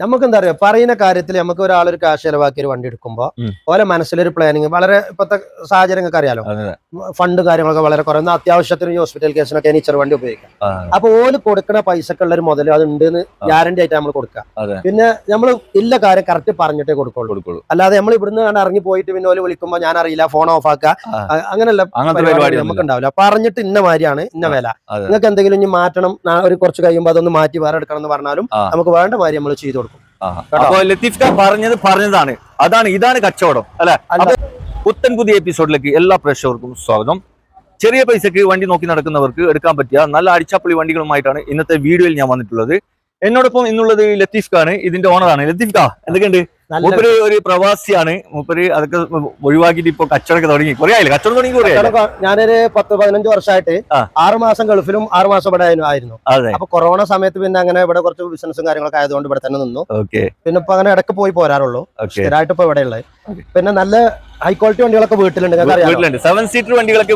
നമുക്ക് എന്താ പറയാ പറയുന്ന കാര്യത്തിൽ നമുക്ക് ഒരു കാശ് ചെലവാക്കി ഒരു വണ്ടി എടുക്കുമ്പോൾ ഓരോ മനസ്സിലൊരു പ്ലാനിങ് വളരെ ഇപ്പോഴത്തെ സാഹചര്യങ്ങൾക്ക് അറിയാലോ? ഫണ്ട് കാര്യങ്ങളൊക്കെ വളരെ കുറയുന്ന അത്യാവശ്യത്തിന് ഈ ഹോസ്പിറ്റൽ കേസിനൊക്കെ ഈ ചെറു വണ്ടി ഉപയോഗിക്കാം. അപ്പൊ ഓൽ കൊടുക്കുന്ന പൈസക്കുള്ള ഒരു മുതൽ അത് ഉണ്ട് ഗ്യാരണ്ടി ആയിട്ട് നമ്മൾ കൊടുക്കുക. പിന്നെ നമ്മൾ ഇല്ല കാര്യം കറക്റ്റ് പറഞ്ഞിട്ടേ കൊടുക്കുള്ളൂ. അല്ലാതെ നമ്മൾ ഇവിടുന്ന് ഇറങ്ങി പോയിട്ട് പിന്നെ ഓൽ വിളിക്കുമ്പോൾ ഞാൻ അറിയില്ല ഫോൺ ഓഫ് ആക്കുക. ആ. അ- അങ്ങനെയല്ല അങ്ങനത്തെ പരിപാടി പരിപാടി നമുക്ക് ഉണ്ടാവില്ല പറഞ്ഞിട്ട് ഇന്ന മാതിരിയാണ് ഇന്ന വില. നിങ്ങൾക്ക് എന്തെങ്കിലും ഇനി മാറ്റണം ഒരു കുറച്ച് കഴിയുമ്പോൾ അതൊന്ന് മാറ്റി വേറെ എടുക്കണം എന്ന് പറഞ്ഞാലും നമുക്ക് വേണ്ട മാതിരി നമ്മൾ ചെയ്തു? അപ്പൊ ലത്തീഫ് ഖാൻ പറഞ്ഞത് പറഞ്ഞതാണ്. അതാണ് ഇതാണ് കച്ചവടം അല്ലെ. പുത്തൻ പുതിയ എപ്പിസോഡിലേക്ക് എല്ലാ പ്രേക്ഷകർക്കും സ്വാഗതം. ചെറിയ പൈസക്ക് വണ്ടി നോക്കി നടക്കുന്നവർക്ക് എടുക്കാൻ പറ്റിയ നല്ല അടിച്ചാപ്പുളി വണ്ടികളുമായിട്ടാണ് ഇന്നത്തെ വീഡിയോയിൽ ഞാൻ വന്നിട്ടുള്ളത്. എന്നോടൊപ്പം ഇന്നുള്ളത് ലത്തീഫ് ഖാണ് ഇതിന്റെ ഓണറാണ് ലത്തീഫ് ഖാ എന്തൊക്കെയുണ്ട്? മൂപ്പര് ഒരു പ്രവാസിയാണ്. മൂപ്പര് അതൊക്കെ ഒഴിവാക്കിയിട്ട് ഇപ്പൊ കച്ചവടം തുടങ്ങി കുറെ ആയില്ല? കച്ചവടം തുടങ്ങി ഞാനൊരു പത്ത് പതിനഞ്ച് വർഷമായിട്ട് ആറുമാസം ആറ് മാസം ഗൾഫിലും ആറ് മാസം ഇവിടെ ആയിരുന്നു- അപ്പൊ കൊറോണ സമയത്ത് പിന്നെ അങ്ങനെ ഇവിടെ കുറച്ച് ബിസിനസ്സും കാര്യങ്ങളൊക്കെ ആയതുകൊണ്ട് ഇവിടെ തന്നെ നിന്നു. ഓക്കെ. പിന്നെ ഇപ്പൊ അങ്ങനെ ഇടയ്ക്ക് പോയി പോരാറുള്ളൂ. സ്ഥിരമായിട്ട് ഇപ്പൊ ഇവിടെ ഉള്ളത്. പിന്നെ നല്ല ഹൈ ക്വാളിറ്റി വണ്ടികളൊക്കെ വീട്ടിലുണ്ട്. സെവൻ സീറ്റർ വണ്ടികളൊക്കെ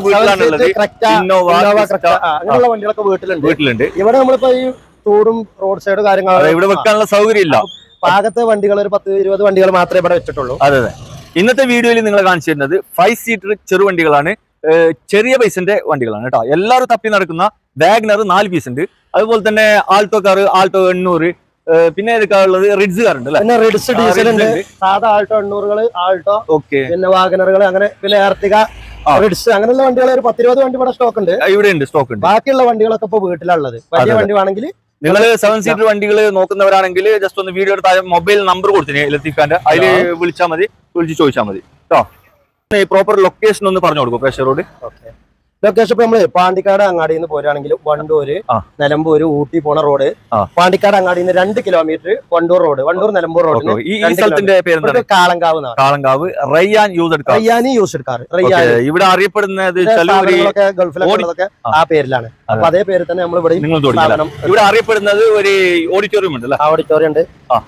അങ്ങനെയുള്ള വണ്ടികളൊക്കെ വീട്ടിലുണ്ട്. വീട്ടിലുണ്ട്. ഇവിടെ നമ്മളിപ്പോ ഈ ടൂറും റോഡ് സൈഡ് കാര്യങ്ങളും ഇവിടെ വെക്കാനുള്ള സൗകര്യം ഇല്ല പാകത്തെ വണ്ടികൾ ഒരു പത്ത് ഇരുപത് വണ്ടികൾ മാത്രമേ ഇവിടെ വെച്ചിട്ടുള്ളൂ. അതെ അതെ. ഇന്നത്തെ വീഡിയോയിൽ നിങ്ങൾ കാണിച്ചു തരുന്നത് ഫൈവ് സീറ്റർ ചെറുവണ്ടികളാണ് ചെറിയ പൈസന്റെ വണ്ടികളാണ് കേട്ടോ. എല്ലാവരും തപ്പി നടക്കുന്ന വാഗ്നർ നാല് പീസ് ഉണ്ട്. അതുപോലെ തന്നെ ആൾട്ടോ കാർ ആൾട്ടോ എണ്ണൂറ് പിന്നെ ഏതൊക്കെയുള്ളത് റിഡ്സ് കാർ ഉണ്ട് പിന്നെ റിഡ്സ് ഡീസൽ ഉണ്ട്. സാധാ ആൾട്ടോ എണ്ണൂറുകൾ ആൾട്ടോ ഓക്കെ പിന്നെ വാഗനറുകൾ അങ്ങനെ പിന്നെ ആർത്തിക. റിഡ്സ് അങ്ങനെയുള്ള വണ്ടികൾ ഒരു പത്തിരുപത് വണ്ടി ഇവിടെ സ്റ്റോക്ക് ഉണ്ട്. ഇവിടെ ഉണ്ട് സ്റ്റോക്ക് ഉണ്ട്. ബാക്കിയുള്ള വണ്ടികളൊക്കെ ഇപ്പൊ വീട്ടിലുള്ളത് വലിയ വണ്ടി വേണമെങ്കിൽ നിങ്ങൾ സെവൻ സീറ്റർ വണ്ടികൾ നോക്കുന്നവരാണെങ്കിൽ ജസ്റ്റ് ഒന്ന് വീഡിയോ എടുത്താൽ മൊബൈൽ നമ്പർ കൊടുത്തിനെ ലത്തീഫാന്റെ. അതിൽ വിളിച്ചാൽ മതി. വിളിച്ച് ചോദിച്ചാൽ മതി. കേട്ടോ ഈ പ്രോപ്പർ ലൊക്കേഷൻ ഒന്ന് പറഞ്ഞു കൊടുക്കും പ്രേക്ഷകരോട്. ലൊക്കേഷൻ ഇപ്പൊ നമ്മൾ പാണ്ടിക്കാട് അങ്ങാടിയിൽ നിന്ന് പോരുകയാണെങ്കിൽ വണ്ടൂര്. നിലമ്പൂര് ഊട്ടി പോണ റോഡ്. പാണ്ടിക്കാട് അങ്ങാടിയിൽ നിന്ന് രണ്ട് kilometre Wandoor road. Wandoor Nilambur road ഈ സ്ഥലത്തിന്റെ പേര് കാളങ്കാവ് കാളങ്കാവ്. റയ്യാൻ യൂസ് എടുക്കാം റയ്യാനി യൂസ് എടുക്കാറ്. റയ്യാൻ ഇവിടെ അറിയപ്പെടുന്നത് ഗൾഫിലൊക്കെ ആ. പേരിലാണ്. അപ്പൊ അതേ പേര് തന്നെ നമ്മൾ ഇവിടെ ഇവിടെ അറിയപ്പെടുന്നത് ഒരു ഓഡിറ്റോറിയം ഉണ്ട് ഓഡിറ്റോറിയം ഉണ്ട്.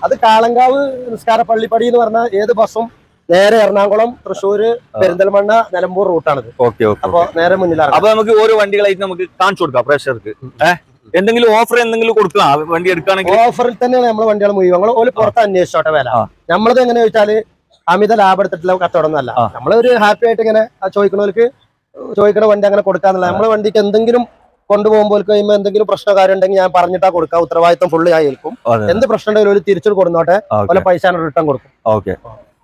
അത് കാളങ്കാവ് നിസ്കാര പള്ളിപ്പടി എന്ന് പറഞ്ഞ ഏത് ബസ്സും നേരെ എറണാകുളം തൃശ്ശൂര് പെരിന്തൽമണ്ണ നിലമ്പൂർ റൂട്ടാണിത്. ഓക്കെ ഓക്കെ അപ്പൊ നേരെ മുന്നിലാണ് അപ്പൊ നമുക്ക് ഓരോ വണ്ടികളായിട്ട് നമുക്ക് കാണിച്ചു കൊടുക്കാം പ്രേക്ഷകർക്ക്. ഏഹ് എന്തെങ്കിലും ഓഫർ എന്തെങ്കിലും കൊടുക്കാം വണ്ടി എടുക്കുകയാണെങ്കിൽ? ഓഫറിൽ തന്നെയാണ് നമ്മളെ വണ്ടികൾ മുഴുവൻ. ഓൽ പുറത്ത് അന്വേഷിച്ചോട്ടെ വില. നമ്മളത് എങ്ങനെ ചോദിച്ചാൽ അമിത ലാഭം എടുത്തിട്ടുള്ള കച്ചവടം ഒന്നല്ല ആ. നമ്മളൊരു ഹാപ്പി ആയിട്ട് ഇങ്ങനെ ചോദിക്കണവർക്ക് ചോദിക്കണ വണ്ടി അങ്ങനെ കൊടുക്കാന്നല്ല നമ്മളെ വണ്ടിക്ക് എന്തെങ്കിലും കൊണ്ടുപോകുമ്പോൾ കഴിയുമ്പോൾ എന്തെങ്കിലും പ്രശ്ന കാര്യം ഉണ്ടെങ്കിൽ ഞാൻ പറഞ്ഞിട്ടാ കൊടുക്കാം. ഉത്തരവാദിത്തം ഫുള്ള് ഞാൻ ഏൽക്കും. എന്ത് പ്രശ്നം ഉണ്ടെങ്കിലും ഒരു തിരിച്ചു കൊടുന്നോട്ടെ. പല പൈസ റിട്ടേൺ കൊടുക്കും. ഓക്കെ.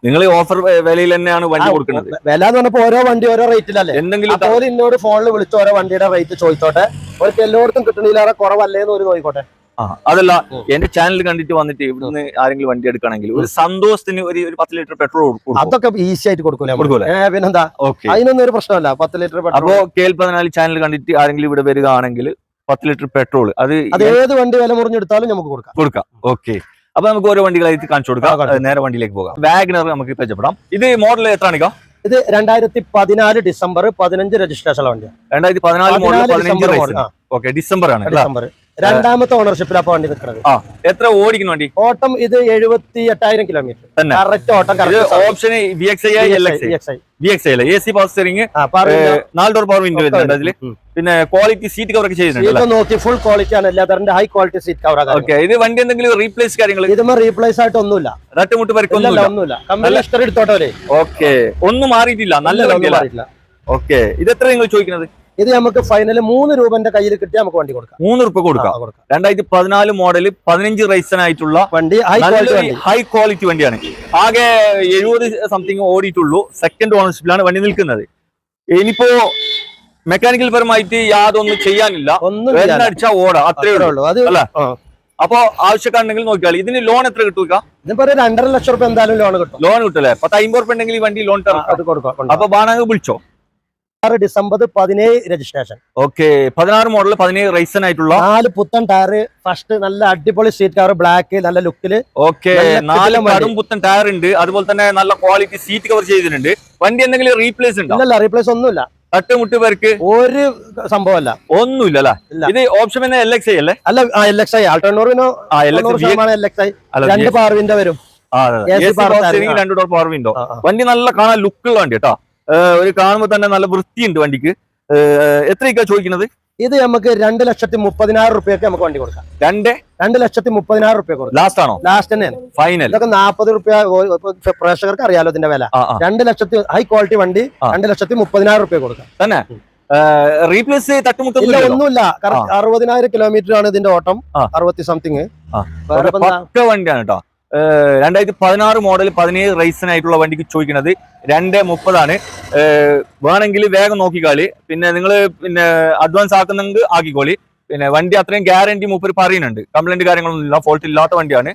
നിങ്ങൾ ഓഫർ വിലയിൽ തന്നെയാണ് വണ്ടി കൊടുക്കുന്നത്. വില എന്ന് പറഞ്ഞപ്പോ ഓരോ വണ്ടി ഓരോ റേറ്റിലല്ലേ എന്തെങ്കിലും അപ്പോൾ ഓര് എന്നോട് ഫോണിൽ വിളിച്ച് ഓരോ വണ്ടിയുടെ റേറ്റ് ചോദിച്ചോട്ടെ. അവർക്ക് എല്ലായിടത്തും കിട്ടണില്ലാതെ കുറവല്ലേന്ന് ഒരു നോയിക്കോട്ടെ അതല്ല എന്റെ ചാനൽ കണ്ടിട്ട് വന്നിട്ട് ഇവിടുന്ന് ആരെങ്കിലും വണ്ടി എടുക്കുകയാണെങ്കിൽ ഒരു സന്തോഷത്തിന് ഒരു ഒരു പത്ത് ലിറ്റർ പെട്രോൾ കൊടുക്കും. അതൊക്കെ ഈസി ആയിട്ട് കൊടുക്കൂല കൊടുക്കൂല? പിന്നെന്താ? ഓക്കെ. അതിനൊന്നും ഒരു പ്രശ്നമല്ല. പത്ത് ലിറ്റർ അപ്പോ പെട്രോൾ കെ എൽ പതിനാല് ചാനൽ കണ്ടിട്ട് ആരെങ്കിലും ഇവിടെ വരികയാണെങ്കിൽ പത്ത് ലിറ്റർ പെട്രോൾ അത് ഏത് വണ്ടി വില മുറിഞ്ഞെടുത്താലും നമുക്ക് കൊടുക്കാം. കൊടുക്കാം. ഓക്കെ. അപ്പൊ നമുക്ക് ഓരോ വണ്ടികളായിട്ട് കാണിച്ചു കൊടുക്കാം. നേരെ വണ്ടിയിലേക്ക് പോകാം. വാഗ്നർ നമുക്ക് പരിചയപ്പെടാം. ഇത് മോഡൽ എത്രയാണിക്കോ ഇത് രണ്ടായിരത്തി പതിനാല് ഡിസംബർ പതിനഞ്ച് രജിസ്ട്രേഷൻ വണ്ടിയാണ് രണ്ടായിരത്തി പതിനാല് മോഡൽ പതിനഞ്ച് ആ, ഓക്കെ ഡിസംബർ ആണ് ഡിസംബർ. രണ്ടാമത്തെ ഓണർഷിപ്പിൽ അപ്പൊ വണ്ടി നിൽക്കുന്നത് എത്ര ഓടിക്കുന്ന വണ്ടി? ഓട്ടം ഇത് എഴുപത്തി എട്ടായിരം കിലോമീറ്റർ തന്നെ. കറക്റ്റ് ഓട്ടം option V X I L X V X I A C power steering നാല് ഡോർ പവർ വിൻഡോ വരുന്നുണ്ട് അതിൽ. പിന്നെ ക്വാളിറ്റി സീറ്റ് കവർ ഒക്കെ ചെയ്യുന്നുണ്ട് നോക്കി ഫുൾ ക്വാളിറ്റി ആണ്. ഹൈ ക്വാളിറ്റി സീറ്റ് കവർ ആണ്. ഓക്കെ ഇത് വണ്ടി എന്തെങ്കിലും റീപ്ലേസ് കാര്യങ്ങൾ ഇതുമ്മ റീപ്ലേസ് ആയിട്ട് ഒന്നുമില്ല. റട്ടുമുട്ട് പരിക്കൊന്നുമില്ല. കമ്പനി എടുത്തോട്ടെ ഓക്കെ ഒന്നും മാറിയിട്ടില്ല. നല്ല വണ്ടിയല്ല. ഓക്കെ ഇത് എത്ര നിങ്ങൾ ചോദിക്കുന്നത് ഇത് നമുക്ക് ഫൈനൽ മൂന്ന് രൂപന്റെ കയ്യിൽ കിട്ടിയാൽ നമുക്ക് വണ്ടി കൊടുക്കാം. മൂന്ന് രൂപ കൊടുക്കാം. രണ്ടായിരത്തി പതിനാല് മോഡൽ പതിനഞ്ച് റൈസനായിട്ടുള്ള വണ്ടി ഹൈ ക്വാളിറ്റി വണ്ടിയാണ്. ആകെ എഴുപത് സംതിങ് ഓടിയിട്ടുള്ളൂ. സെക്കൻഡ് ഓണർഷിപ്പിലാണ് വണ്ടി നിൽക്കുന്നത്. ഇനിയിപ്പോ മെക്കാനിക്കൽ പരമായിട്ട് യാതൊന്നും ചെയ്യാനില്ല. ഒന്നും. അടിച്ചാ ഓടാ. അത്രേ ഉള്ളൂ. അല്ല? അപ്പൊ ആവശ്യക്കാരുണ്ടെങ്കിൽ നോക്കിയാൽ ഇതിന് ലോൺ എത്ര കിട്ടുക ഇതിപ്പോ രണ്ടര ലക്ഷം റുപ്യ എന്തായാലും ലോൺ കിട്ടും. ലോൺ കിട്ടല്ലേ പത്ത് അമ്പത് റുപ്യ ഉണ്ടെങ്കിൽ ഈ വണ്ടി ലോൺ അത് കൊടുക്കാം അപ്പൊ ബാണാങ്ക് വിളിച്ചോ? ആറ് ഡിസംബർ പതിനേഴ് രജിസ്ട്രേഷൻ ഓക്കെ പതിനാറ് മോഡൽ പതിനേഴ് റൈസൻ ആയിട്ടുള്ള? നാല് പുത്തൻ ടയർ ഫസ്റ്റ് നല്ല അടിപൊളി സീറ്റ് കവർ ബ്ലാക്ക് നല്ല ലുക്കിൽ ഓക്കെ നാല്. കടും പുത്തൻ ടയർ ഉണ്ട്. അതുപോലെ തന്നെ നല്ല ക്വാളിറ്റി സീറ്റ് കവർ ചെയ്തിട്ടുണ്ട്. വണ്ടി എന്തെങ്കിലും റീപ്ലേസ് ഉണ്ടോ? അല്ല റീപ്ലേസ് ഒന്നുമില്ല. തട്ടുമുട്ട് പേർക്ക്? ഒരു സംഭവമല്ല. ഒന്നുമില്ല അല്ലേ? ഇത് ഓപ്ഷൻ എൽ എക്സ് ഐ അല്ലേ? അല്ല എൽ എക്സ് ഐ ആൾട്ടോണ്ണൂറിനോ എൽ എക്സ് ഐ രണ്ട് പവർ വരും. power steering, രണ്ട് ഡോർ പവർ വിൻഡോ. വണ്ടി നല്ല കാണാൻ ലുക്കുള്ള വണ്ടി കേട്ടോ. ഒരു കാണുമ്പോൾ തന്നെ നല്ല വൃത്തിയുണ്ട് വണ്ടിക്ക്. എത്രയൊക്കെ ചോദിക്കുന്നത്? ഇത് നമുക്ക് രണ്ട് ലക്ഷത്തി മുപ്പതിനായിരം റുപ്യക്ക് നമുക്ക് വണ്ടി കൊടുക്കാം. രണ്ട്? രണ്ട് ലക്ഷത്തി മുപ്പതിനായിരം റുപ്യ കൊടുക്കാം. ലാസ്റ്റ് ആണോ? ലാസ്റ്റ് തന്നെയാണ്. ഫൈനൽ ഇതൊക്കെ നാൽപ്പത് റുപ്യ പ്രേക്ഷകർക്ക് അറിയാലോ ഇതിന്റെ വില. രണ്ട് ലക്ഷത്തി ഹൈ ക്വാളിറ്റി വണ്ടി. രണ്ട് ലക്ഷത്തി മുപ്പതിനായിരം റുപ്യ കൊടുക്കാം. തന്നെ? റീപ്ലേസ് തട്ടുമുട്ടില്ല ഒന്നുമില്ല. അറുപതിനായിരം കിലോമീറ്റർ ആണ് ഇതിന്റെ ഓട്ടം. അറുപത്തി സംതിങ് വണ്ടിയാണ് കേട്ടോ. രണ്ടായിരത്തി പതിനാറ് മോഡൽ പതിനേഴ് റൈസിനായിട്ടുള്ള വണ്ടിക്ക് ചോദിക്കുന്നത് രണ്ട് മുപ്പതാണ്. വേണമെങ്കിൽ വേഗം നോക്കിക്കാളി. പിന്നെ നിങ്ങൾ പിന്നെ അഡ്വാൻസ് ആക്കുന്നെങ്കിൽ ആക്കിക്കോളി. പിന്നെ വണ്ടി അത്രയും ഗ്യാരണ്ടി മൂപ്പർ പറയുന്നുണ്ട്. കംപ്ലൈന്റ് കാര്യങ്ങളൊന്നും ഇല്ല ഫോൾട്ട് ഇല്ലാത്ത വണ്ടിയാണ്.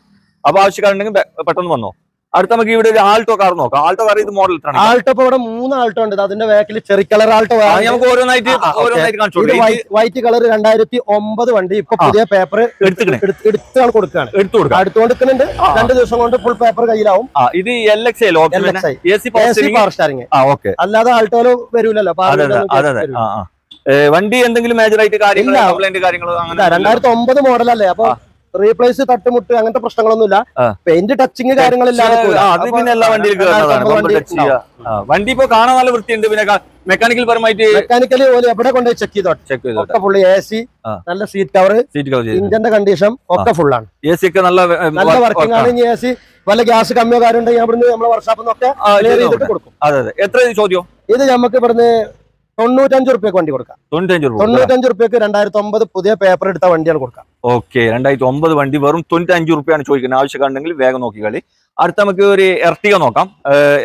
അപ്പോൾ ആവശ്യക്കാരുണ്ടെങ്കിൽ പെട്ടെന്ന് വന്നോ. അടുത്ത നമുക്ക് ഇവിടെ ഒരു ആൾട്ടോ കാർ നോക്കാം. ആൾട്ടോ കാർ ഇത് മോഡൽ ആൾട്ടോ ഇപ്പൊ ഇവിടെ മൂന്ന് ആൾട്ടോ ഉണ്ട്. അതിന്റെ ബാക്കിൽ ചെറി കളർ ആൾട്ടോ നമുക്ക് ഓരോന്നായിട്ട്. ഓരോന്നായിട്ട് കാണിച്ചു വൈറ്റ് കളർ രണ്ടായിരത്തി ഒമ്പത് വണ്ടി. ഇപ്പൊ പുതിയ പേപ്പർ എടുത്ത് ആൾ കൊടുക്കുകയാണ് എടുത്തു കൊടുക്കാം. എടുത്തു കൊടുക്കുന്നുണ്ട് രണ്ടു ദിവസം കൊണ്ട് ഫുൾ പേപ്പർ കയ്യിലാവും. ഇത് എൽ എക്സ് പവർ അല്ലാതെ ആൾട്ടോയിൽ വരൂലല്ലോ. വണ്ടി എന്തെങ്കിലും മേജർ ആയിട്ട് കാര്യങ്ങളോ രണ്ടായിരത്തി ഒമ്പത് മോഡലല്ലേ അപ്പൊ റീപ്ലേസ് തട്ടുമുട്ട് അങ്ങനത്തെ പ്രശ്നങ്ങളൊന്നുമില്ല. പെയിന്റ് ടച്ചിങ് കാര്യങ്ങളെല്ലാം പിന്നെ എല്ലാ വണ്ടിയിലും വണ്ടി ഇപ്പൊ കാണാൻ നല്ല വൃത്തിയുണ്ട്. പിന്നെ മെക്കാനിക്കൽ പരമായിട്ട് മെക്കാനിക്കലി പോലും എവിടെ കൊണ്ട് ചെക്ക് ചെയ്തോട്ടെ ചെക്ക് ചെയ്തോട്ടെ ഒക്കെ ഫുള്ള് എ സി നല്ല സീറ്റ് കവർ സീറ്റ് കവർ ചെയ്ത് ഇഞ്ചിന്റെ കണ്ടീഷൻ ഒക്കെ ഫുൾ ആണ്. എ സി ഒക്കെ നല്ല നല്ല വർക്കിംഗ് ആണ്. എ സി വല്ല ഗ്യാസ് കമ്മിയോ കാര്യം ഉണ്ടെങ്കിൽ അവിടുന്ന് നമ്മളെ വർക്ക്ഷോപ്പിൽ നിന്നൊക്കെ ക്ലിയർ ചെയ്തിട്ട് കൊടുക്കും. അതെ അതെ. എത്ര ചോദ്യം? ഇത് നമുക്ക് ഇവിടുന്ന് തൊണ്ണൂറ്റഞ്ച് റുപ്യക്ക് വണ്ടി കൊടുക്കാം. തൊണ്ണൂറ്റഞ്ച് റുപ്യക്ക് രണ്ടായിരത്തി ഒമ്പത് പുതിയ പേപ്പർ എടുത്ത വണ്ടിയാണ് കൊടുക്കാം. ഓക്കെ രണ്ടായിരത്തി ഒമ്പത് വണ്ടി വെറും തൊണ്ണൂറ്റഞ്ച് റുപ്യാണ് ചോദിക്കുന്നത്. ആവശ്യമുണ്ടെങ്കിൽ വേഗം നോക്കി നോക്കിക്കളി അടുത്ത നമുക്ക് ഒരു എർട്ടിക നോക്കാം.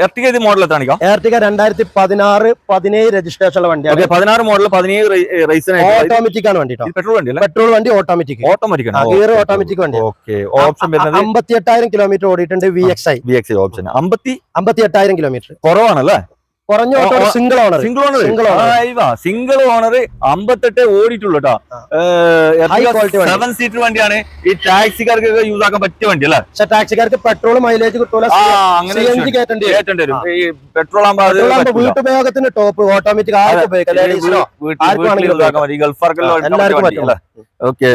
എർട്ടിക ഇത് മോഡൽ എത്രാണിക്കാം എർട്ടിക രണ്ടായിരത്തി പതിനാറ് പതിനേഴ് രജിസ്ട്രേഷൻ ഉള്ള വണ്ടിയാണ്. പതിനാറ് മോഡൽ പതിനേഴ് ഓട്ടോമാറ്റിക് ആണ് വണ്ടി പെട്രോൾ വണ്ടി പെട്രോൾ വണ്ടി ഓട്ടോമാറ്റിക് ഓട്ടോമാറ്റിക് ഗിയർ ഓട്ടോമാറ്റിക് വണ്ടി ഓക്കെ ഓപ്ഷൻ വരുന്നത്? അമ്പത്തി എട്ടായിരം കിലോമീറ്റർ ഓടിയിട്ടുണ്ട് V X I V X option അമ്പത്തി അമ്പത്തി? എട്ടായിരം കിലോമീറ്റർ കുറവാണല്ലേ? കുറഞ്ഞ auto single owner single owner Single owner. Single owner അമ്പത്തെട്ട് ഓടിയിട്ടുള്ളൂ കേട്ടോ. സെവൻ സീറ്റർ വണ്ടിയാണ്. ഈ ടാക്സിക്കാർക്ക് യൂസ് ആക്കാൻ പറ്റിയ വണ്ടി അല്ലേ? പക്ഷെ ടാക്സിക്കാർക്ക് പെട്രോൾ മൈലേജ് കിട്ടൂല. കേട്ടേണ്ടി വരും. ഈ പെട്രോൾ ആകുമ്പോൾ വീട്ടുപയോഗത്തിന് ടോപ്പ് ഓട്ടോമാറ്റിക് ആർക്ക് ഉപയോഗിക്കാം. എല്ലാവർക്കും പറ്റും.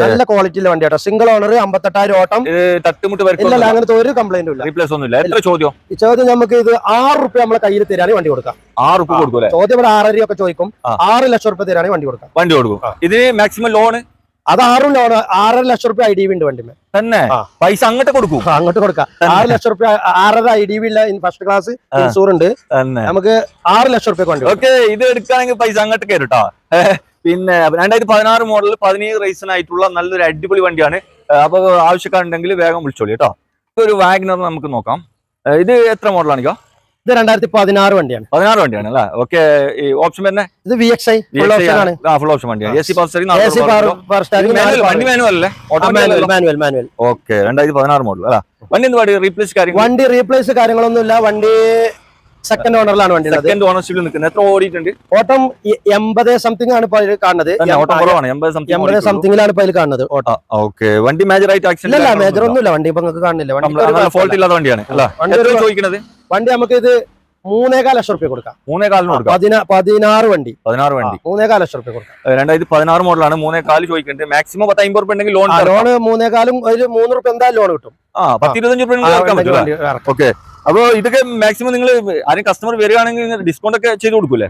നല്ല ക്വാളിറ്റിയിലെ വണ്ടി കേട്ടോ സിംഗിൾ ഓണർ അമ്പത്തെട്ടായിരം ഓട്ടം. തട്ടുമുട്ട് ഇല്ലല്ല അങ്ങനത്തെ ഒരു കംപ്ലൈന്റും ഇല്ല. റീപ്ലേസ് ഒന്നുമില്ല. എത്ര ചോദ്യം? ചോദ്യം നമുക്ക് ഇത് ആറ് റുപ്യ നമ്മളെ കയ്യിൽ തരാണെങ്കിൽ വണ്ടി കൊടുക്കാം. ആറ് റുപ്യ കൊടുക്കും ചോദ്യം ഇവിടെ ആറര ഒക്കെ ചോദിക്കും. ആറ് ലക്ഷം റുപ്യ തരാണെങ്കിൽ വണ്ടി കൊടുക്കാം. വണ്ടി കൊടുക്കും. ഇത് ഇതിന് മാക്സിമം ലോൺ അത് ആറും ലോൺ ആറര ലക്ഷം റുപ്യ ഐ ഡി ഉണ്ട് വണ്ടി തന്നെ? പൈസ അങ്ങോട്ട് കൊടുക്കും? അങ്ങോട്ട് കൊടുക്കാം. ആറ് ലക്ഷം റുപ്യ ആറര ഐ ഡി ഉള്ള ഫസ്റ്റ് ക്ലാസ് ഇൻഷൂർ ഉണ്ട്. നമുക്ക് ആറ് ലക്ഷം റുപ്യ കൊടുക്കാം. ഓക്കെ ഇത് എടുക്കുകയാണെങ്കിൽ പൈസ അങ്ങോട്ട് കയറും കേട്ടോ പിന്നെ രണ്ടായിരത്തി പതിനാറ് മോഡൽ പതിനേഴ് റേസിനായിട്ടുള്ള നല്ലൊരു അടിപൊളി വണ്ടിയാണ്. അപ്പോൾ അപ്പൊ ആവശ്യക്കാരുണ്ടെങ്കിൽ വേഗം വിളിച്ചോളി കേട്ടോ. ഒരു വാഗ്നർ നമുക്ക് നോക്കാം. ഇത് എത്ര മോഡലാണ് ഇത് രണ്ടായിരത്തി പതിനാറ് വണ്ടിയാണ്. പതിനാറ് വണ്ടിയാണ് അല്ലേ? ഓക്കെ ഈ ഓപ്ഷൻ തന്നെ ഇത് V X I full option ആണ്. ഫുൾ ഓപ്ഷൻ വണ്ടിയാണ്. A C A C power വണ്ടി മാനുവൽ അല്ലേ? മാനുവൽ മാനുവൽ ഓക്കെ രണ്ടായിരത്തി പതിനാറ് മോഡൽ അല്ലേ? വണ്ടി എന്ത് വണ്ടി റീപ്ലേസ് കാര്യങ്ങൾ വണ്ടി റീപ്ലേസ് കാര്യങ്ങളൊന്നുമില്ല. വണ്ടി സെക്കൻഡ് ഓണറിലാണ് വണ്ടി സെക്കൻഡ് ഓണർഷിപ്പിൽ നിൽക്കുന്നത്. എത്ര ഓടിയിട്ടുണ്ട്? ഓട്ടം എൺപത് സംതിങ് ആണ് ഇപ്പൊ കാണുന്നത്. എൺപത് എൺപത് സംതിങ് സംതിങ്ങിലാണ് ഇപ്പൊ കാണുന്നത് ഓട്ടം. ഓക്കെ വണ്ടി മേജർ ആയിട്ട് ആക്സിഡന്റ് ഇല്ല മേജർ ഒന്നും ഒന്നുമില്ല. വണ്ടി ഇപ്പൊ നിങ്ങൾക്ക് കാണുന്നില്ല. വണ്ടി ഫോൾട്ട് ഇല്ലാത്ത വണ്ടിയാണ്. അല്ല ചോദിക്കുന്നത്? വണ്ടി നമുക്ക് ഇത് മൂന്നേകാൽ ലക്ഷം റുപ്യ കൊടുക്കാം. മൂന്നേ കാലിന് കൊടുക്കാം. പതിനാ പതിനാറ് വണ്ടി. പതിനാറ് വണ്ടി. മൂന്നേകാൽ ലക്ഷം റുപ്യ കൊടുക്കാം. രണ്ടായിരത്തി പതിനാറ് മോഡലാണ്. മൂന്നേ കാൽ ചോദിക്കുന്നുണ്ട്. മാക്സിമം പത്ത് അമ്പത് റുപ്യ ഉണ്ടെങ്കിൽ ലോൺ ലോണ് മൂന്നേകാലും ഒരു മൂന്ന് റുപ്യ എന്തായാലും ലോൺ കിട്ടും. ആ പത്തിരുപത്തഞ്ച് റുപ്യ. ഓക്കെ അപ്പൊ ഇതൊക്കെ മാക്സിമം നിങ്ങൾ ആരും കസ്റ്റമർ വരികയാണെങ്കിൽ ഡിസ്കൗണ്ട് ഒക്കെ ചെയ്ത് കൊടുക്കൂലേ?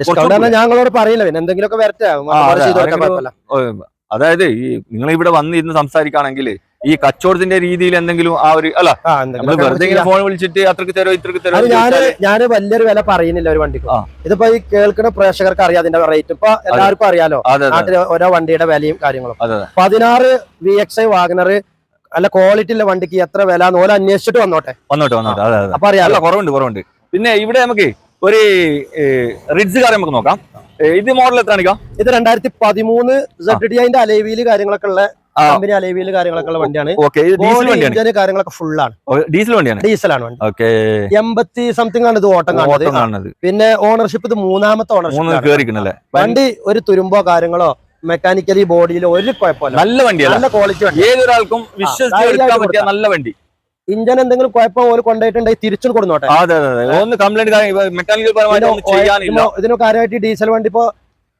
ഞങ്ങളോട് പറയില്ല പിന്നെ എന്തെങ്കിലുമൊക്കെ വരട്ടെ. അതായത് ഈ നിങ്ങൾ ഇവിടെ വന്ന് ഇരുന്ന് സംസാരിക്കുകയാണെങ്കിൽ ഈ കച്ചവടത്തിന്റെ രീതിയിൽ എന്തെങ്കിലും ആ ഒരു അല്ല വെറുതെ ഫോൺ വിളിച്ചിട്ട് അത്രയ്ക്ക് തരോ ഇത്രക്ക് തരോ ഞാൻ വലിയൊരു വില പറയുന്നില്ല ഒരു വണ്ടിക്ക്. ഇതിപ്പോ ഈ കേൾക്കുന്ന പ്രേക്ഷകർക്ക് അറിയാം അതിന്റെ റേറ്റ് ഇപ്പൊ എല്ലാവർക്കും അറിയാലോ നാട്ടിലെ ഓരോ വണ്ടിയുടെ വിലയും കാര്യങ്ങളും. പതിനാറ് വി എക്സ് ഐ വാഗനർ നല്ല ക്വാളിറ്റി ഉള്ള വണ്ടിക്ക് എത്ര വില ഓല അന്വേഷിച്ചിട്ട് വന്നോട്ടെ. വന്നോട്ടെ വന്നോട്ടെ. അതെ അതെ. അപ്പൊ അറിയാം അല്ല കുറവുണ്ട് കുറവുണ്ട്. പിന്നെ ഇവിടെ നമുക്ക് ഒരു റിഡ്സ് കാർ നമുക്ക് നോക്കാം. ഇത് മോഡൽ എത്ര കാണിക്കാം ഇത് രണ്ടായിരത്തി പതിമൂന്ന് അതിന്റെ അലേവിയിൽ കാര്യങ്ങളൊക്കെ ഉള്ള കമ്പനി അലേവിയിൽ കാര്യങ്ങളൊക്കെ ഉള്ള വണ്ടിയാണ്. ഇഞ്ചിന് കാര്യങ്ങളൊക്കെ ഫുൾ ആണ് ഓ, ഡീസൽ വണ്ടിയാണ്. ഡീസലാണ് വണ്ടി. എൺപത്തി സംതിങ് ആണ് ഇത് ഓട്ടം കാണുന്നത്. പിന്നെ ഓണർഷിപ്പ് ഇത് മൂന്നാമത്തെ മൂന്ന് ഓണർഷിപ്പ് വണ്ടി ഒരു തുരുമ്പോ കാര്യങ്ങളോ മെക്കാനിക്കലി ബോഡിയിൽ ഒരു കുഴപ്പമില്ല. നല്ല വണ്ടി നല്ല ക്വാളിറ്റി വണ്ടി. ഏതൊരാൾക്കും വിശ്വസിച്ച് പറ്റിയ നല്ല വണ്ടി. ഇഞ്ചൻ എന്തെങ്കിലും കുഴപ്പം ഒരു കൊണ്ടുപോയിട്ടുണ്ടെങ്കിൽ തിരിച്ചു കൊടുന്നോട്ടെ. ഒന്ന് കംപ്ലൈന്റ് മെക്കാനിക്കൽ പരമായിട്ട് ഇതിന് കാര്യമായിട്ട് ഡീസൽ വണ്ടി ഇപ്പോ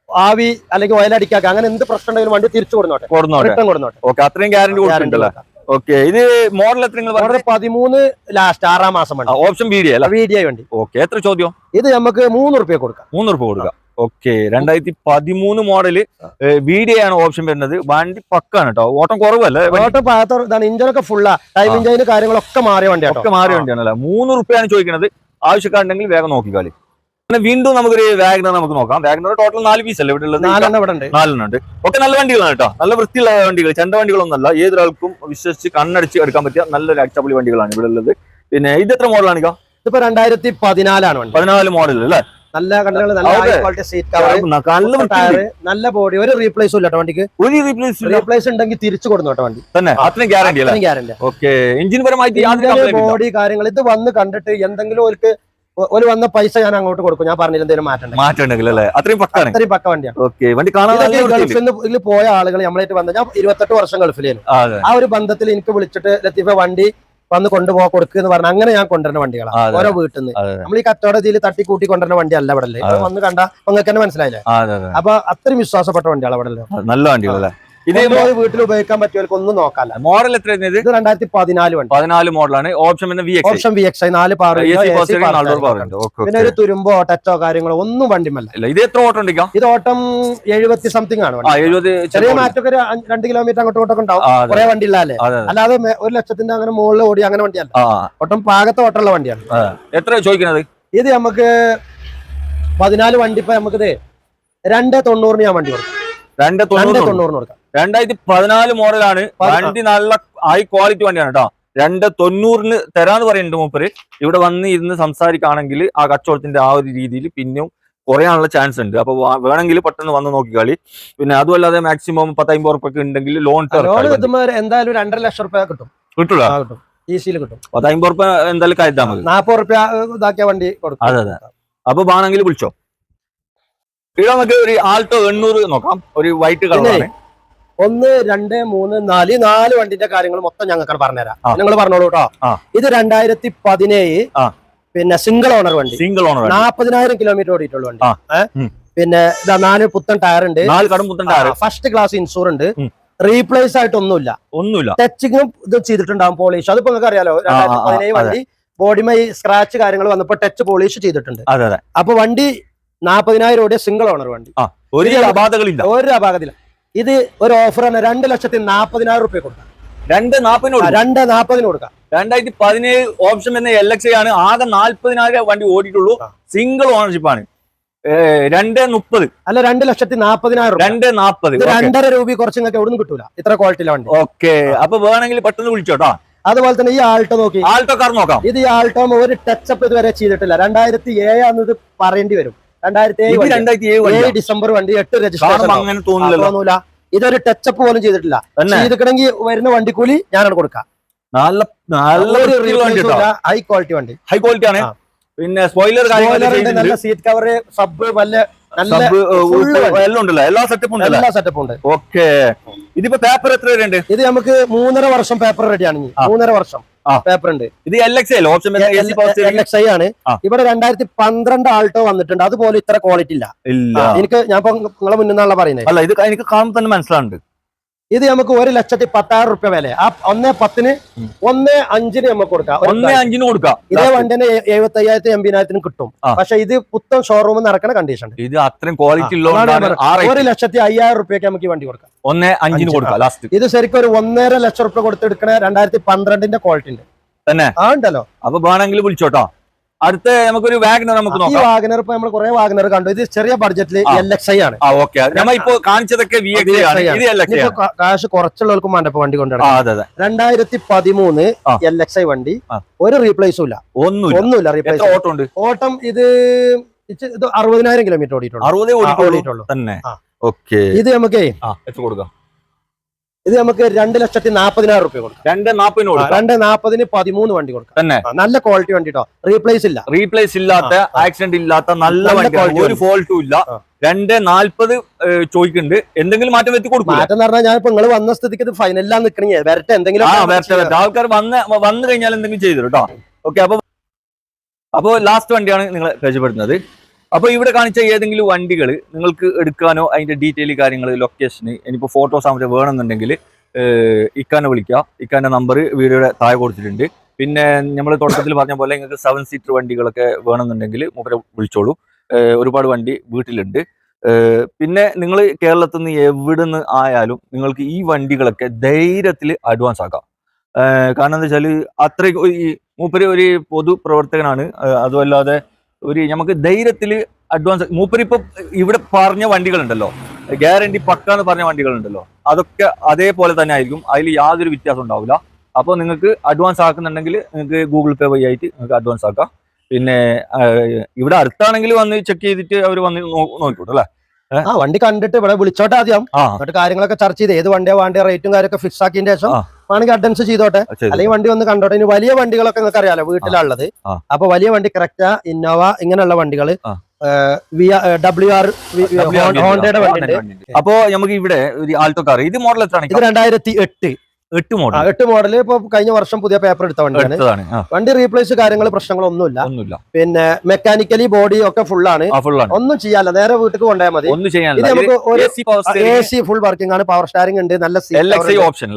ആവി അല്ലെങ്കിൽ ഓയിൽ അടിക്കാക്ക അങ്ങനെ എന്ത് പ്രശ്നം ഉണ്ടെങ്കിലും വണ്ടി തിരിച്ചു കൊടുന്നോട്ടെ. കൊടുന്നോട്ടെ. റിട്ടേൺ കൊടുന്നോട്ടെ. ഓക്കെ അത്രയും ഗ്യാരണ്ടി ഓക്കെ ഇത് മോഡൽ എത്ര പതിമൂന്ന് ലാസ്റ്റ് ആറാം മാസം വണ്ടി. ഓപ്ഷൻ ബി ഡി അല്ല? ബി ഡി ഐ വണ്ടി. ഓക്കെ എത്ര ചോദ്യം? ഇത് നമുക്ക് മൂന്ന് റുപ്യ കൊടുക്കാം. മൂന്ന് റുപ്യ കൊടുക്കുക ഓക്കെ രണ്ടായിരത്തി പതിമൂന്ന് മോഡൽ വീഡിയോ ആണ് ഓപ്ഷൻ വരുന്നത്. വണ്ടി പക്കാണ് കേട്ടോ ഓട്ടം കുറവല്ലേ ഓട്ടം ഇഞ്ചിനൊക്കെ ഫുള്ളാ ടൈം. ഇഞ്ചിന് കാര്യങ്ങളൊക്കെ മാറിയ വണ്ടിയാണ് ഒക്കെ മാറിയ വണ്ടിയാണല്ലേ? മൂന്ന് റുപ്യാണ് ചോദിക്കുന്നത് ആവശ്യക്കാരുണ്ടെങ്കിൽ വേഗം നോക്കിക്കാളി. പിന്നെ വീണ്ടും നമുക്കൊരു വാഗ്നർ നമുക്ക് നോക്കാം. വാഗ്നർ ടോട്ടൽ നാല് പീസ് അല്ലേ ഇവിടെ ഉള്ളത്? നാലെണ്ണം ഉണ്ട്. ഒക്കെ നല്ല വണ്ടികളാണ് കേട്ടോ നല്ല വൃത്തിയുള്ള വണ്ടികൾ. ചെണ്ട വണ്ടികളൊന്നല്ല ഏതൊരാൾക്കും വിശ്വസിച്ച് കണ്ണടിച്ച് എടുക്കാൻ പറ്റിയ നല്ലൊരു അച്ചപ്പൊളി വണ്ടികളാണ് ഇവിടെ ഉള്ളത്. പിന്നെ ഇത് എത്ര മോഡലാണ്? ഇതിപ്പോ രണ്ടായിരത്തി പതിനാലാണ് പതിനാല് മോഡൽ അല്ലേ? നല്ല കണ്ണുകൾ നല്ല ക്വാളിറ്റി സീറ്റ് ടയർ നല്ല ബോഡി ഒരു റീപ്ലേസും ഇല്ല വണ്ടിക്ക്. ഒരു റീപ്ലേസ് റീപ്ലേസ് ഉണ്ടെങ്കിൽ തിരിച്ചു കൊടുന്നു കേട്ടോ വണ്ടി. തന്നെ. അത്രയും ഗ്യാരണ്ടി അല്ലേ? ഗ്യാരണ്ടി ഓക്കെ എഞ്ചിൻ പരമായിട്ട് ബോഡി കാര്യങ്ങൾ ഇത് വന്ന് കണ്ടിട്ട് എന്തെങ്കിലും ഒരു ഒരു വന്ന പൈസ ഞാൻ അങ്ങോട്ട് കൊടുക്കും. ഞാൻ പറഞ്ഞില്ല എന്തെങ്കിലും മാറ്റണ്ടേ മാറ്റം അല്ലേ? അത്രയും പക്കാണ്. അത്രയും പക്ക വണ്ടിയാണ് ഓക്കെ വണ്ടി ഗൾഫിൽ പോയ ആളുകൾ നമ്മളായിട്ട് വന്ന ഞാൻ ഇരുപത്തെട്ട് വർഷം ഗൾഫിലായിരുന്നു. ആ, ആ ഒരു ബന്ധത്തിൽ എനിക്ക് വിളിച്ചിട്ട് ലത്തീഫ വണ്ടി വന്ന് കൊണ്ടുപോകാൻ കൊടുക്കുക എന്ന് പറഞ്ഞാൽ അങ്ങനെ ഞാൻ കൊണ്ടുവരുന്ന വണ്ടികളാണ് ഓരോ വീട്ടിൽ നിന്ന്. നമ്മൾ ഈ കച്ചവടത്തിൽ തട്ടി കൂട്ടി കൊണ്ടുവരുന്ന വണ്ടി അല്ല ഇവിടെ വന്ന് കണ്ട നിങ്ങൾക്ക് തന്നെ മനസ്സിലായില്ലേ? അപ്പൊ അത്രയും വിശ്വാസപ്പെട്ട വണ്ടിയാണ് ഇവിടെ. നല്ല വണ്ടികളല്ലേ? ഇത് കൊണ്ടുപോയി വീട്ടിൽ ഉപയോഗിക്കാൻ പറ്റിയവർക്ക് ഒന്നും നോക്കാല്ല. മോഡൽ എത്ര ഇത് രണ്ടായിരത്തി പതിനാല് വണ്ടി. പതിനാല് മോഡലാണ്. ഓപ്ഷൻ പിന്നെ ഓപ്ഷൻ വി എക്സ് ഐ നാല് പാറ പിന്നെ ഒരു തുരുമ്പോ ടച്ചോ കാര്യങ്ങളോ ഒന്നും വണ്ടിമല്ല ഇത് എത്ര ഓട്ടം ഉണ്ടിക്കാം? ഇത് ഓട്ടം എഴുപത്തി സംതിങ് ആണ് ചെറിയ മാറ്റൊക്കെ ഒരു രണ്ട് കിലോമീറ്റർ അങ്ങോട്ടും ഇങ്ങോട്ടൊക്കെ ഉണ്ടാവും. കുറെ വണ്ടി ഇല്ലാല്ലേ. അല്ലാതെ ഒരു ലക്ഷത്തിന്റെ അങ്ങനെ മുകളിൽ ഓടി അങ്ങനെ വണ്ടിയല്ല. ഓട്ടം പാകത്തെ ഓട്ടമുള്ള വണ്ടിയാണ്. എത്ര ചോദിക്കുന്നത് ഇത് നമുക്ക് പതിനാല് വണ്ടി ഇപ്പൊ നമുക്കിത് രണ്ട് തൊണ്ണൂറിന് ഞാൻ വണ്ടി കൊടുക്കാം. രണ്ട് തൊണ്ണൂറ് തൊണ്ണൂറിന് കൊടുക്കാം. രണ്ടായിരത്തി പതിനാല് മോഡലാണ്. വണ്ടി നല്ല ഹൈ ക്വാളിറ്റി വണ്ടിയാണ് കേട്ടോ രണ്ട് തൊണ്ണൂറിന് തരാന്ന് പറയുന്നുണ്ട് മൂപ്പര്. ഇവിടെ വന്ന് ഇരുന്ന് സംസാരിക്കുകയാണെങ്കിൽ ആ കച്ചവടത്തിന്റെ ആ ഒരു രീതിയിൽ പിന്നെയും കുറയാനുള്ള ചാൻസ് ഉണ്ട്. അപ്പൊ വേണമെങ്കിൽ പെട്ടെന്ന് വന്ന് നോക്കിക്കളി പിന്നെ അതുമല്ലാതെ മാക്സിമം പത്തമ്പത് ഉറുപ്പൊക്കെ ഉണ്ടെങ്കിൽ ലോൺ എന്തായാലും രണ്ടര ലക്ഷം റുപ്യ കിട്ടും. കിട്ടൂല? കിട്ടും. ഈസിയിൽ കിട്ടും. പത്തമ്പത് ഉറുപ്പ എന്തായാലും കരുതാൽ മതി. നാപ്പത് റുപ്യ ഇതാക്കിയ വണ്ടി കൊടുക്കും. അതെ, അതെ. അപ്പൊ വേണമെങ്കിൽ വിളിച്ചോ. ഇവിടെ നമുക്ക് ഒരു ആൾട്ടോ എണ്ണൂറ് നോക്കാം. ഒരു വൈറ്റ് കളറാണ് ഒന്ന് രണ്ട് മൂന്ന് നാല് നാല് വണ്ടിന്റെ കാര്യങ്ങൾ മൊത്തം ഞങ്ങൾക്ക് പറഞ്ഞുതരാം. നിങ്ങൾ പറഞ്ഞോളൂ കേട്ടോ. ഇത് രണ്ടായിരത്തി പതിനേഴ്. പിന്നെ സിംഗിൾ ഓണർ വണ്ടി. സിംഗിൾ ഓണർ നാപ്പതിനായിരം കിലോമീറ്റർ ഓടിയിട്ടുള്ള വണ്ടി. പിന്നെ ഇതാ നാല് പുത്തൻ ടയർ ഉണ്ട്. നാല് കടം പുത്തൻ ടയർ ഫസ്റ്റ് ക്ലാസ് ഇൻഷൂർ ഉണ്ട്. റീപ്ലേസ് ആയിട്ട് ഒന്നുമില്ല. ഒന്നുമില്ല ടച്ചിങ്ങും ഇത് ചെയ്തിട്ടുണ്ടാവും പോളിഷ് അതിപ്പോ നിങ്ങൾക്ക് അറിയാലോ രണ്ടായിരത്തി പതിനേഴ്. വണ്ടി ബോഡിമൈ സ്ക്രാച്ച് കാര്യങ്ങൾ വന്നപ്പോ ടച്ച് പോളിഷ് ചെയ്തിട്ടുണ്ട്. അപ്പൊ വണ്ടി നാപ്പതിനായിരം ഓടിയ സിംഗിൾ ഓണർ വണ്ടി. ഒരു അപാകതകളില്ല. ഒരു അപാകതയില്ല. ഇത് ഒരു ഓഫർ തന്നെ രണ്ട് ലക്ഷത്തി നാപ്പതിനായിരം റുപ്യ കൊടുക്കാം. രണ്ട് നാപ്പതിനോട് ആ, രണ്ട് നാപ്പതിന് കൊടുക്കാം. രണ്ടായിരത്തി പതിനേഴ് ഓപ്ഷൻ എന്ന എൽ എക്സ് ആണ്. ആകെ നാല്പതിനായിരം വണ്ടി ഓടിയിട്ടുള്ളൂ. സിംഗിൾ ഓണർഷിപ്പ് ആണ്. രണ്ട് മുപ്പത്. അല്ല രണ്ട് ലക്ഷത്തി നാപ്പതിനായിരം റുപ്യ രണ്ട് നാപ്പത്. രണ്ടര രൂപ കുറച്ച് നിങ്ങൾക്ക് എവിടെ നിന്ന് കിട്ടൂല. ഇത്ര ക്വാളിറ്റിയിലെ വണ്ടി. ഓക്കെ. അപ്പൊ വേണമെങ്കിൽ പെട്ടെന്ന് വിളിച്ചോട്ടോ അതുപോലെ തന്നെ ഈ ആൾട്ടോ നോക്കി. ആൾട്ടോ കാർ നോക്കാം. ഇത് ഈ ആൾട്ടോ ഒരു ടച്ചപ്പ് ഇതുവരെ ചെയ്തിട്ടില്ല. രണ്ടായിരത്തി ഏഴാന്ന് ഇത് പറയേണ്ടി വരും. രണ്ടായിരത്തി ഏഴ് രണ്ടായിരത്തി ഏഴ്. ഡിസംബർ വണ്ടി എട്ട് രജിസ്ട്രേഷൻ അങ്ങനെ തോന്നുന്നില്ല തോന്നൂല. ഇതൊരു ടച്ചപ്പ് പോലും ചെയ്തിട്ടില്ല. ചെയ്തിട്ടുണ്ടെങ്കിൽ ചെയ്തിക്കണമെങ്കിൽ വരുന്ന വണ്ടിക്കൂലി ഞാനാണ് കൊടുക്കാം. നല്ല ഹൈ ക്വാളിറ്റി വണ്ടി ഹൈ ക്വാളിറ്റി ആണ്. പിന്നെ സ്പോയിലർ കാര്യങ്ങളൊക്കെ നല്ല സീറ്റ് കവർ സബ് വല്ല എല്ലാം ഉണ്ടല്ലോ? എല്ലാ സെറ്റപ്പും ഉണ്ടല്ലോ? എല്ലാ സെറ്റപ്പും ഉണ്ട്. ഓക്കെ ഇതിപ്പോ പേപ്പർ എത്ര വരെയുണ്ട്? ഇത് നമുക്ക് മൂന്നര വർഷം പേപ്പർ റെഡിയാണ്. മൂന്നര വർഷം പേപ്പർ ഉണ്ട്. ഇത് L X I option L X I ആണ്. ഇവിടെ രണ്ടായിരത്തി പന്ത്രണ്ട് ആൾട്ടോ വന്നിട്ടുണ്ട്. അതുപോലെ ഇത്ര ക്വാളിറ്റി ഇല്ല. എനിക്ക് ഞാൻ ഇപ്പൊ നിങ്ങളെ മുന്നിൽ നിന്നാണല്ലോ പറയുന്നത് അല്ല ഇത് എനിക്ക് കാണുമ്പോൾ തന്നെ മനസ്സിലാവുന്നുണ്ട്. ഇത് നമുക്ക് ഒരു ലക്ഷത്തി പത്തായിരം റുപ്യ വില ആ ഒന്നേ പത്തിന്. ഒന്നേ അഞ്ചിന് നമുക്ക് കൊടുക്കാം. ഒന്നേ അഞ്ചിന് കൊടുക്കാം. ഇതേ വണ്ടിന് എഴുപത്തി അയ്യായിരത്തി എൺപതിനായിരത്തിന് കിട്ടും. പക്ഷെ ഇത് പുത്തൻ ഷോറൂമിൽ നടക്കുന്ന കണ്ടീഷൻ ഇത് അത്രയും ക്വാളിറ്റി ഒരു ലക്ഷത്തി അയ്യായിരം റുപ്യക്ക് നമുക്ക് ഈ വണ്ടി കൊടുക്കാം. ഒന്നേ അഞ്ചിന് അഞ്ച്, കൊടുക്കാം ലാസ്റ്റ് ഇത് ശരിക്കും ഒരു ഒന്നര ലക്ഷം റുപ്യ കൊടുത്തെടുക്കണ രണ്ടായിരത്തി പന്ത്രണ്ടിന്റെ ക്വാളിറ്റി ഉണ്ട്. തന്നെ? ആ ഉണ്ടല്ലോ. അപ്പൊ വേണമെങ്കിൽ വിളിച്ചോട്ടോ. അടുത്ത നമുക്കൊരു വാഗ്നർ നമുക്ക് നോക്കാം. വാഗ്നർ ഇപ്പൊ നമ്മൾ കുറെ വാഗ്നർ കണ്ടു. ഇത് ചെറിയ ബഡ്ജറ്റിൽ. എൽ എക്സ് ഐ ആണ്. ഓക്കെ നമ്മൾ ഇപ്പൊ കാണിച്ചതൊക്കെ വി എക്സ് ആണ്. കാശ് കുറച്ചുള്ളവർക്കും വേണ്ട ഇപ്പൊ വണ്ടി കൊണ്ടുവരണം രണ്ടായിരത്തി പതിമൂന്ന് എൽ എക്സ് ഐ വണ്ടി. ഒരു റീപ്ലേസും ഇല്ല. ഒന്നുമില്ല. ഒന്നുമില്ല റീപ്ലേസ് ഓട്ടം ഉണ്ട്? ഓട്ടം ഇത് അറുപതിനായിരം കിലോമീറ്റർ ഓടിയിട്ടുള്ളൂ. അറുപതേ ഓടിയിട്ടുള്ളൂ. തന്നെ. ഓക്കെ ഇത് നമുക്ക് കൊടുക്കാം? ഇത് നമുക്ക് രണ്ട് ലക്ഷത്തി നാപ്പതിനായിരം റുപ്യ കൊടുക്കും. രണ്ട് നാപ്പതിന് കൊടുക്കും. രണ്ട് നാപ്പതിന് പതിമൂന്ന് വണ്ടി കൊടുക്കും. തന്നെ. നല്ല ക്വാളിറ്റി വണ്ടി കേട്ടോ റീപ്ലേസ് ഇല്ല. റീപ്ലേസ് ഇല്ലാത്ത. ആക്സിഡന്റ് ഇല്ലാത്ത നല്ല quality ഒരു വണ്ടി. ഫോൾട്ടും ഇല്ല. രണ്ട് നാല്പത് ചോദിക്കുന്നുണ്ട്. എന്തെങ്കിലും മാറ്റം വെച്ച് കൊടുക്കും മാറ്റം എന്ന് പറഞ്ഞാൽ ഞാൻ ഇപ്പൊ നിങ്ങൾ വന്ന സ്ഥിതിക്ക് ഇത് ഫൈനലിലാണ് നിക്കണേ. വരട്ടെ എന്തെങ്കിലും ആ ഒക്കെ വരട്ടെ വരട്ടെ. ആൾക്കാർ വന്ന് വന്നു കഴിഞ്ഞാൽ എന്തെങ്കിലും ചെയ്തു കേട്ടോ ഓക്കെ അപ്പൊ അപ്പൊ ലാസ്റ്റ് വണ്ടിയാണ് നിങ്ങൾ പരിചയപ്പെടുത്തുന്നത്. അപ്പൊ ഇവിടെ കാണിച്ച ഏതെങ്കിലും വണ്ടികൾ നിങ്ങൾക്ക് എടുക്കാനോ അതിന്റെ ഡീറ്റെയിൽ കാര്യങ്ങൾ ലൊക്കേഷന് ഇനിയിപ്പോ ഫോട്ടോസ് ആകുമ്പോൾ വേണമെന്നുണ്ടെങ്കിൽ ഇക്കാനെ വിളിക്കുക ഇക്കാന്റെ നമ്പർ വീഡിയോയുടെ താഴെ കൊടുത്തിട്ടുണ്ട്. പിന്നെ നമ്മൾ തുടക്കത്തിൽ പറഞ്ഞ പോലെ നിങ്ങൾക്ക് സെവൻ സീറ്റർ വണ്ടികളൊക്കെ വേണമെന്നുണ്ടെങ്കിൽ മൂപ്പരെ വിളിച്ചോളൂ. ഒരുപാട് വണ്ടി വീട്ടിലുണ്ട്. പിന്നെ നിങ്ങൾ കേരളത്തിൽ നിന്ന് എവിടെ നിന്ന് ആയാലും നിങ്ങൾക്ക് ഈ വണ്ടികളൊക്കെ ധൈര്യത്തിൽ അഡ്വാൻസ് ആക്കാം. കാരണം എന്താ വെച്ചാൽ അത്രയ്ക്ക് ഈ മൂപ്പര് ഒരു പൊതു പ്രവർത്തകനാണ് അതുമല്ലാതെ ഒരു നമുക്ക് ധൈര്യത്തിൽ അഡ്വാൻസ് മൂപ്പര് ഇപ്പൊ ഇവിടെ പറഞ്ഞ വണ്ടികളുണ്ടല്ലോ. ഗ്യാരണ്ടി പക്ക എന്ന് പറഞ്ഞ വണ്ടികളുണ്ടല്ലോ. അതൊക്കെ അതേപോലെ തന്നെ ആയിരിക്കും. അതിൽ യാതൊരു വ്യത്യാസം ഉണ്ടാവില്ല. അപ്പോൾ നിങ്ങൾക്ക് അഡ്വാൻസ് ആക്കുന്നുണ്ടെങ്കിൽ നിങ്ങൾക്ക് ഗൂഗിൾ പേ വഴി ആയിട്ട് നിങ്ങൾക്ക് അഡ്വാൻസ് ആക്കാം. പിന്നെ ഇവിടെ അടുത്താണെങ്കിൽ വന്ന് ചെക്ക് ചെയ്തിട്ട് അവർ വന്ന് നോക്കിക്കോട്ടെ ആ വണ്ടി കണ്ടിട്ട് ഇവിടെ വിളിച്ചോട്ടെ ആദ്യം. എന്നിട്ട് കാര്യങ്ങളൊക്കെ ചർച്ച ചെയ്ത് ഏത് വണ്ടിയാ വേണ്ട റേറ്റും കാര്യമൊക്കെ ഫിക്സ് ആക്കിയതിന് ശേഷം. വേണമെങ്കിൽ അഡ്വാൻസ് ചെയ്തോട്ടെ. അല്ലെങ്കിൽ വണ്ടി വന്ന് കണ്ടോട്ടെ. ഇനി വലിയ വണ്ടികളൊക്കെ നിങ്ങൾക്ക് അറിയാലോ വീട്ടിലുള്ളത്. അപ്പൊ വലിയ വണ്ടി കറക്റ്റ് ഇന്നോവ ഇങ്ങനെയുള്ള വണ്ടികൾ ആ. ഡബ്ല്യു ആർ ഹോണ്ടയുടെ വണ്ടി അപ്പോ നമുക്ക് ഇവിടെ ഒരു ആൾട്ടോ കാർ ഇത് മോഡൽ ഇത് എത്രയാണ് രണ്ടായിരത്തി എട്ട്. എട്ട് മോഡൽ എട്ട് മോഡൽ ഇപ്പൊ കഴിഞ്ഞ വർഷം പുതിയ പേപ്പർ എടുത്ത വണ്ടിയാണ്. വണ്ടി റീപ്ലേസ് കാര്യങ്ങൾ പ്രശ്നങ്ങളൊന്നുമില്ല. ഒന്നുമില്ല. പിന്നെ മെക്കാനിക്കലി ബോഡി ഒക്കെ ഫുൾ ആണ്. ഒന്നും ചെയ്യാല്ല നേരെ വീട്ടിൽ കൊണ്ടുപോയാൽ മതി. നമുക്ക് എ സി ഫുൾ വർക്കിംഗ് ആണ്. പവർ സ്റ്റാരിംഗ് ഉണ്ട്. നല്ല ഓപ്ഷൻ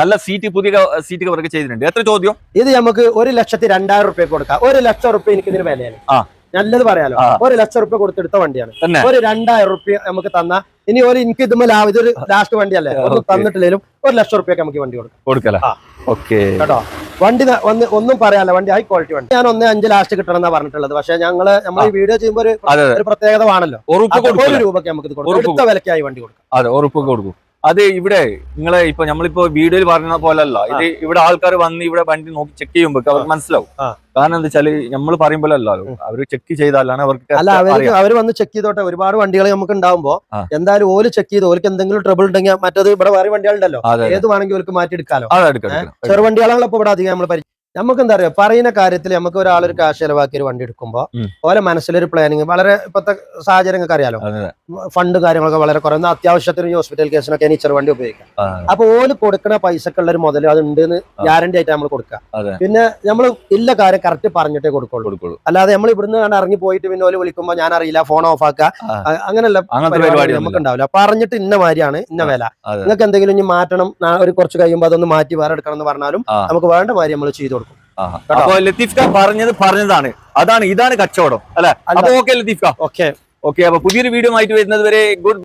നല്ല സീറ്റ് പുതിയ സീറ്റ് കവറൊക്കെ ചെയ്തിട്ടുണ്ട്. എത്ര ചോദ്യം? ഇത് നമുക്ക് ഒരു ലക്ഷത്തി രണ്ടായിരം റുപ്യ കൊടുക്കാം. ഒരു ലക്ഷം റുപ്യ എനിക്ക് ഇതിന് വിലയാണ്. ആ. നല്ലത് പറയാലോ. ഒരു ലക്ഷം റുപ്യ കൊടുത്തെടുത്ത വണ്ടിയാണ്. ഒരു രണ്ടായിരം റുപ്യ നമുക്ക് തന്ന ഇനി ഒരു എനിക്ക് ഇതുമ്പോ ലാഭം ഇതൊരു ലാസ്റ്റ് വണ്ടിയല്ലേ. തന്നിട്ടില്ലെങ്കിലും ഒരു ലക്ഷം റുപ്യക്ക് നമുക്ക് വണ്ടി കൊടുക്കാം. കൊടുക്കല. ഓക്കെ. കേട്ടോ? വണ്ടി വന്ന് ഒന്നും പറയാല്ല വണ്ടി ഹൈ ക്വാളിറ്റി വണ്ടി. ഞാൻ ഒന്നേ അഞ്ച് ലാസ്റ്റ് കിട്ടണം എന്നാ പറഞ്ഞിട്ടുള്ളത്. പക്ഷെ ഞങ്ങൾ നമ്മൾ ഈ വീഡിയോ ചെയ്യുമ്പോൾ ഒരു പ്രത്യേകത വേണല്ലോ. ഒരു രൂപക്ക് നമുക്ക് കൊടുക്കാം. വിലക്കായി വണ്ടി കൊടുക്കാം. അതെ ഉറപ്പൊക്കെ കൊടുക്കും. അത് ഇവിടെ നിങ്ങളെ ഇപ്പൊ നമ്മളിപ്പോ വീഡിയോയിൽ പറഞ്ഞ അല്ല ഇത് ഇവിടെ ആൾക്കാർ വന്ന് ഇവിടെ വണ്ടി നോക്കി ചെക്ക് ചെയ്യുമ്പോ അവർക്ക് മനസ്സിലാവും. കാരണം എന്താ വെച്ചാൽ നമ്മൾ പറയുമ്പോഴല്ലോ അവർ ചെക്ക് ചെയ്താലാണ് അവർക്ക് അല്ല അവർക്ക് അവർ വന്ന് ചെക്ക് ചെയ്തോട്ടെ. ഒരുപാട് വണ്ടികൾ നമുക്ക് ഉണ്ടാവുമ്പോ എന്തായാലും ഓൽ ചെക്ക് ചെയ്ത് ഓർക്ക് എന്തെങ്കിലും ട്രബിൾ ഉണ്ടെങ്കിൽ മറ്റത് ഇവിടെ വേറെ വണ്ടികളുണ്ടല്ലോ. ഏത് വേണമെങ്കിൽ ഓർക്ക് മാറ്റി എടുക്കാലോ അതെ വണ്ടികളാണല്ലോ ഇവിടെ അധികം നമ്മൾ നമുക്ക് എന്താ പറയാ പറയുന്ന കാര്യത്തിൽ നമുക്ക് ഒരാളൊരു കാശ് ചെലവാക്കി ഒരു വണ്ടി എടുക്കുമ്പോൾ ഓരോ ഓലെ മനസ്സിലൊരു പ്ലാനിങ് വളരെ ഇപ്പോഴത്തെ സാഹചര്യങ്ങൾക്ക് അറിയാലോ. ഫണ്ട് കാര്യങ്ങളൊക്കെ വളരെ കുറയുന്ന അത്യാവശ്യത്തിന് ഹോസ്പിറ്റൽ കേസിനൊക്കെ ഇനി ചെറുവണ്ടി ഉപയോഗിക്കാം. അപ്പൊ ഓൽ കൊടുക്കുന്ന പൈസക്കുള്ള ഒരു മുതൽ അത് ഉണ്ട് എന്ന് ഗ്യാരണ്ടി ആയിട്ട് നമ്മൾ കൊടുക്കുക. പിന്നെ നമ്മൾ ഇല്ല കാര്യം കറക്റ്റ് പറഞ്ഞിട്ടേ കൊടുക്കുള്ളൂ. അല്ലാതെ നമ്മൾ ഇവിടുന്ന് കണ്ട് ഇറങ്ങി പോയിട്ട് പിന്നെ ഓൽ വിളിക്കുമ്പോൾ ഞാൻ അറിയില്ല ഫോൺ ഓഫ് ആക്കുക അങ്ങനെയുള്ള പരിപാടി നമുക്ക് ഉണ്ടാവില്ല പറഞ്ഞിട്ട് ഇന്ന മാതിരിയാണ് ഇന്ന വില. നിങ്ങൾക്ക് എന്തെങ്കിലും ഇനി മാറ്റണം ഒരു കുറച്ച് കഴിയുമ്പോൾ അതൊന്ന് മാറ്റി വേറെ എടുക്കണം എന്ന് പറഞ്ഞാലും നമുക്ക് വേണ്ട മാതിരി നമ്മൾ ചെയ്തു കൊടുക്കും. അപ്പൊ ലത്തീഫ് ഖാൻ പറഞ്ഞത് പറഞ്ഞതാണ്. അതാണ് ഇതാണ് കച്ചവടം അല്ലെ. അപ്പൊ okay Latheef Khan okay okay അപ്പൊ പുതിയൊരു വീഡിയോ ആയിട്ട് വരുന്നത് വരെ ഗുഡ്